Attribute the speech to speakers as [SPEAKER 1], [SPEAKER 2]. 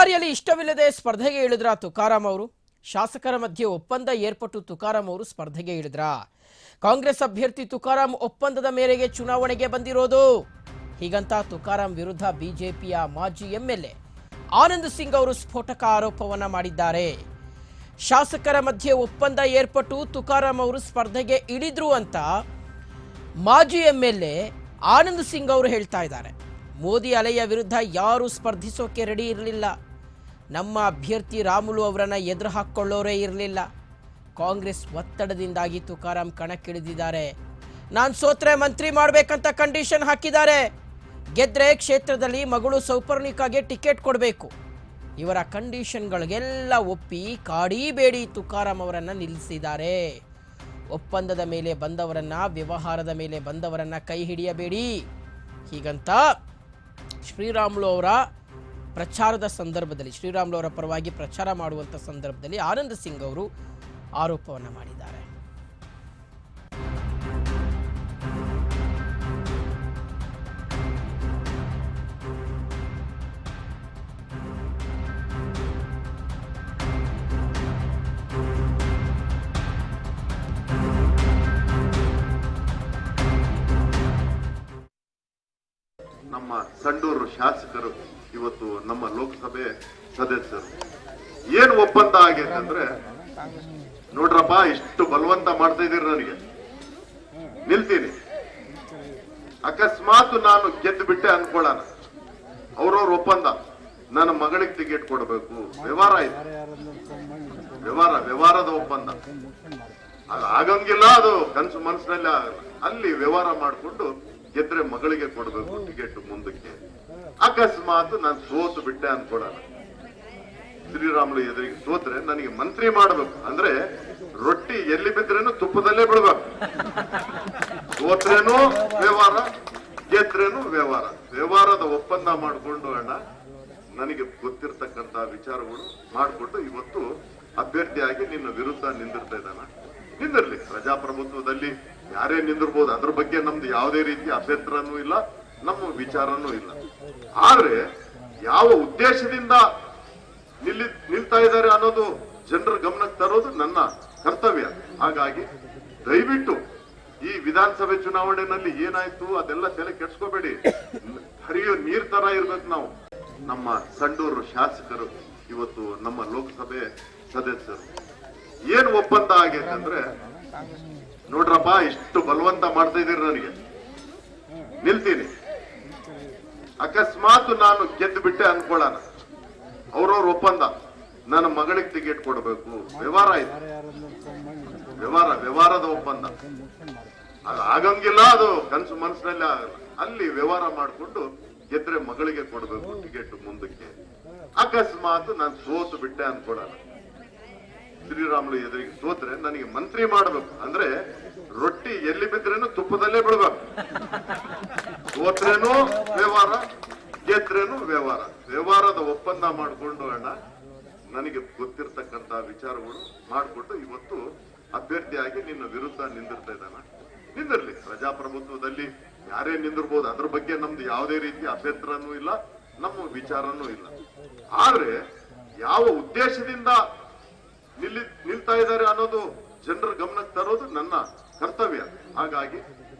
[SPEAKER 1] ಬಳ್ಳಾರಿಯಲ್ಲಿ ಇಷ್ಟವಿಲ್ಲದೆ ಸ್ಪರ್ಧೆಗೆ ಇಳಿದ್ರ ತುಕಾರಾಮ್ ಅವರು? ಶಾಸಕರ ಮಧ್ಯೆ ಒಪ್ಪಂದ ಏರ್ಪಟ್ಟು ತುಕಾರಾಮ್ ಅವರು ಸ್ಪರ್ಧೆಗೆ ಇಳಿದ್ರ? ಕಾಂಗ್ರೆಸ್ ಅಭ್ಯರ್ಥಿ ತುಕಾರಾಂ ಒಪ್ಪಂದದ ಮೇರೆಗೆ ಚುನಾವಣೆಗೆ ಬಂದಿರೋದು? ಹೀಗಂತ ತುಕಾರಾಂ ವಿರುದ್ಧ ಬಿಜೆಪಿಯ ಮಾಜಿ ಎಂಎಲ್ಎ ಆನಂದ್ ಸಿಂಗ್ ಅವರು ಸ್ಫೋಟಕ ಆರೋಪವನ್ನ ಮಾಡಿದ್ದಾರೆ. ಶಾಸಕರ ಮಧ್ಯೆ ಒಪ್ಪಂದ ಏರ್ಪಟ್ಟು ತುಕಾರಾಮ್ ಅವರು ಸ್ಪರ್ಧೆಗೆ ಇಳಿದ್ರು ಅಂತ ಮಾಜಿ ಎಂಎಲ್ಎ ಆನಂದ್ ಸಿಂಗ್ ಅವರು ಹೇಳ್ತಾ ಇದ್ದಾರೆ. ಮೋದಿ ಅಲೆಯ ವಿರುದ್ಧ ಯಾರೂ ಸ್ಪರ್ಧಿಸೋಕೆ ರೆಡಿ ಇರಲಿಲ್ಲ. ನಮ್ಮ ಅಭ್ಯರ್ಥಿ ರಾಮುಲು ಅವರನ್ನು ಎದುರು ಹಾಕ್ಕೊಳ್ಳೋರೇ ಇರಲಿಲ್ಲ. ಕಾಂಗ್ರೆಸ್ ಒತ್ತಡದಿಂದಾಗಿ ತುಕಾರಾಂ ಕಣಕ್ಕಿಳಿದಿದ್ದಾರೆ. ನಾನು ಸೋತ್ರೆ ಮಂತ್ರಿ ಮಾಡಬೇಕಂತ ಕಂಡೀಷನ್ ಹಾಕಿದ್ದಾರೆ. ಗೆದ್ರೆ ಕ್ಷೇತ್ರದಲ್ಲಿ ಮಗಳು ಸೌಪರ್ಣಿಕಾಗೆ ಟಿಕೆಟ್ ಕೊಡಬೇಕು. ಇವರ ಕಂಡೀಷನ್ಗಳಿಗೆಲ್ಲ ಒಪ್ಪಿ ಕಾಡಿಬೇಡಿ ತುಕಾರಾಂ ಅವರನ್ನು ನಿಲ್ಲಿಸಿದ್ದಾರೆ. ಒಪ್ಪಂದದ ಮೇಲೆ ಬಂದವರನ್ನ, ವ್ಯವಹಾರದ ಮೇಲೆ ಬಂದವರನ್ನ ಕೈ ಹಿಡಿಯಬೇಡಿ. ಹೀಗಂತ ಶ್ರೀರಾಮುಲು ಅವರ ಪ್ರಚಾರದ ಸಂದರ್ಭದಲ್ಲಿ ಶ್ರೀರಾಮುಲು ಅವರ ಪರವಾಗಿ ಪ್ರಚಾರ ಮಾಡುವಂಥ ಸಂದರ್ಭದಲ್ಲಿ ಆನಂದ್ ಸಿಂಗ್ ಅವರು ಆರೋಪವನ್ನು ಮಾಡಿದ್ದಾರೆ.
[SPEAKER 2] ನಮ್ಮ ಸಂಡೂರು ಶಾಸಕರು ಇವತ್ತು ನಮ್ಮ ಲೋಕಸಭೆ ಸದಸ್ಯರು. ಏನು ಒಪ್ಪಂದ ಆಗೈತೆ ಅಂದ್ರೆ, ನೋಡ್ರಪ್ಪ, ಇಷ್ಟು ಬಲವಂತ ಮಾಡ್ತಾ ಇದೀರಿ ನನಗೆ. ನಿಲ್ತೀನಿ. ಅಕಸ್ಮಾತ್ ನಾನು ಗೆದ್ದು ಬಿಟ್ಟೆ ಅನ್ಕೊಳ್ಳೋಣ. ಅವ್ರವ್ರ ಒಪ್ಪಂದ. ನನ್ನ ಮಗಳಿಗೆ ಟಿಕೆಟ್ ಕೊಡಬೇಕು. ವ್ಯವಹಾರ ಇದೆ ವ್ಯವಹಾರ, ವ್ಯವಹಾರದ ಒಪ್ಪಂದ. ಅದು ಆಗಂಗಿಲ್ಲ ಅದು. ಕನ್ಸು ಮನಸ್ಸಿನಲ್ಲಿ ಅಲ್ಲಿ ವ್ಯವಹಾರ ಮಾಡಿಕೊಂಡು ಗೆದ್ರೆ ಮಗಳಿಗೆ ಕೊಡಬೇಕು ಟಿಕೆಟ್ ಮುಂದಕ್ಕೆ. ಅಕಸ್ಮಾತ್ ನಾನು ಸೋತು ಬಿಟ್ಟೆ ಅನ್ಕೊಡೋಣ ಶ್ರೀರಾಮುಲು ಎದುರಿಗೆ ಸೋತ್ರೆ ನನಗೆ ಮಂತ್ರಿ ಮಾಡಬೇಕು. ಅಂದ್ರೆ ರೊಟ್ಟಿ ಎಲ್ಲಿ ಬಿದ್ರೇನು ತುಪ್ಪದಲ್ಲೇ ಬಿಡ್ಬೇಕು. ಸೋತ್ರೇನು ವ್ಯವಹಾರ, ಗೆದ್ರೇನು ವ್ಯವಹಾರ. ವ್ಯವಹಾರದ ಒಪ್ಪಂದ ಮಾಡಿಕೊಂಡು ಅಣ್ಣ, ನನಗೆ ಗೊತ್ತಿರ್ತಕ್ಕಂತ ವಿಚಾರಗಳು ಮಾಡಿಕೊಂಡು ಇವತ್ತು ಅಭ್ಯರ್ಥಿಯಾಗಿ ನಿನ್ನ ವಿರುದ್ಧ ನಿಂದಿರ್ತಾ ಇದ್ದಾನ. ನಿಂದಿರ್ಲಿ. ಪ್ರಜಾಪ್ರಭುತ್ವದಲ್ಲಿ ಯಾರೇ ನಿಂದಿರ್ಬೋದು, ಅದ್ರ ಬಗ್ಗೆ ನಮ್ದು ಯಾವುದೇ ರೀತಿ ಅಭ್ಯಂತರನೂ ಇಲ್ಲ, ನಮ್ಮ ವಿಚಾರನೂ ಇಲ್ಲ. ಆದ್ರೆ ಯಾವ ಉದ್ದೇಶದಿಂದ ನಿಲ್ಲಿ, ನಿಲ್ತಾ ಇದ್ದಾರೆ ಅನ್ನೋದು ಜನರ ಗಮನಕ್ಕೆ ತರೋದು ನನ್ನ ಕರ್ತವ್ಯ. ಹಾಗಾಗಿ ದಯವಿಟ್ಟು ಈ ವಿಧಾನಸಭೆ ಚುನಾವಣೆಯಲ್ಲಿ ಏನಾಯ್ತು ಅದೆಲ್ಲ ತಲೆ ಕೆಡ್ಸ್ಕೋಬೇಡಿ. ಹರಿಯೋ ನೀರ್ ತರ ಇರ್ಬೇಕು ನಾವು. ನಮ್ಮ ಸಂಡೂರು ಶಾಸಕರು, ಇವತ್ತು ನಮ್ಮ ಲೋಕಸಭೆ ಸದಸ್ಯರು. ಏನ್ ಒಪ್ಪಂದ ಆಗೈತೆ ಅಂದ್ರೆ, ನೋಡ್ರಪ್ಪ, ಇಷ್ಟು ಬಲವಂತ ಮಾಡ್ತಾ ಇದ್ದೀರಿ ನನಗೆ. ನಿಲ್ತೀನಿ. ಅಕಸ್ಮಾತ್ ನಾನು ಗೆದ್ದು ಬಿಟ್ಟೆ ಅನ್ಕೊಳ್ಳೋಣ. ಅವ್ರವ್ರ ಒಪ್ಪಂದ. ನನ್ನ ಮಗಳಿಗೆ ಟಿಕೆಟ್ ಕೊಡಬೇಕು. ವ್ಯವಹಾರ ಆಯ್ತು. ವ್ಯವಹಾರ, ವ್ಯವಹಾರದ ಒಪ್ಪಂದ. ಅದು ಆಗಂಗಿಲ್ಲ, ಅದು ಕನ್ಸು ಮನಸ್ಸಿನಲ್ಲಿ ಆಗಲ್ಲ. ಅಲ್ಲಿ ವ್ಯವಹಾರ ಮಾಡಿಕೊಂಡು ಗೆದ್ರೆ ಮಗಳಿಗೆ ಕೊಡಬೇಕು ಟಿಕೆಟ್ ಮುಂದಕ್ಕೆ. ಅಕಸ್ಮಾತ್ ನಾನು ಸೋತು ಬಿಟ್ಟೆ ಅನ್ಕೊಳ್ಳೋಣ. ಶ್ರೀರಾಮುಲು ಎದುರಿಗೆ ಸೋತ್ರೆ ನನಗೆ ಮಂತ್ರಿ ಮಾಡಬೇಕು. ಅಂದ್ರೆ ರೊಟ್ಟಿ ಎಲ್ಲಿ ಬಿದ್ರೇನು ತುಪ್ಪದಲ್ಲೇ ಬಿಡ್ಬೇಕು. ಸೋತ್ರೇನು ವ್ಯವಹಾರ, ಗೆದ್ರೇನು ವ್ಯವಹಾರ. ವ್ಯವಹಾರದ ಒಪ್ಪಂದ ಮಾಡಿಕೊಂಡು ಅಣ್ಣ, ನನಗೆ ಗೊತ್ತಿರ್ತಕ್ಕಂತ ವಿಚಾರಗಳು ಮಾಡಿಕೊಂಡು ಇವತ್ತು ಅಭ್ಯರ್ಥಿಯಾಗಿ ನಿನ್ನ ವಿರುದ್ಧ ನಿಂದಿರ್ತಾ ಇದ್ದಾನ. ನಿಂದಿರ್ಲಿ. ಪ್ರಜಾಪ್ರಭುತ್ವದಲ್ಲಿ ಯಾರೇ ನಿಂದಿರ್ಬೋದು, ಅದ್ರ ಬಗ್ಗೆ ನಮ್ದು ಯಾವುದೇ ರೀತಿ ಅಭ್ಯಂತರನೂ ಇಲ್ಲ, ನಮ್ಮ ವಿಚಾರನೂ ಇಲ್ಲ. ಆದ್ರೆ ಯಾವ ಉದ್ದೇಶದಿಂದ ನಿಲ್ಲಿ ನಿಲ್ತಾ ಇದ್ದಾರೆ ಅನ್ನೋದು ಜನರ ಗಮನಕ್ಕೆ ತರೋದು ನನ್ನ ಕರ್ತವ್ಯ. ಹಾಗಾಗಿ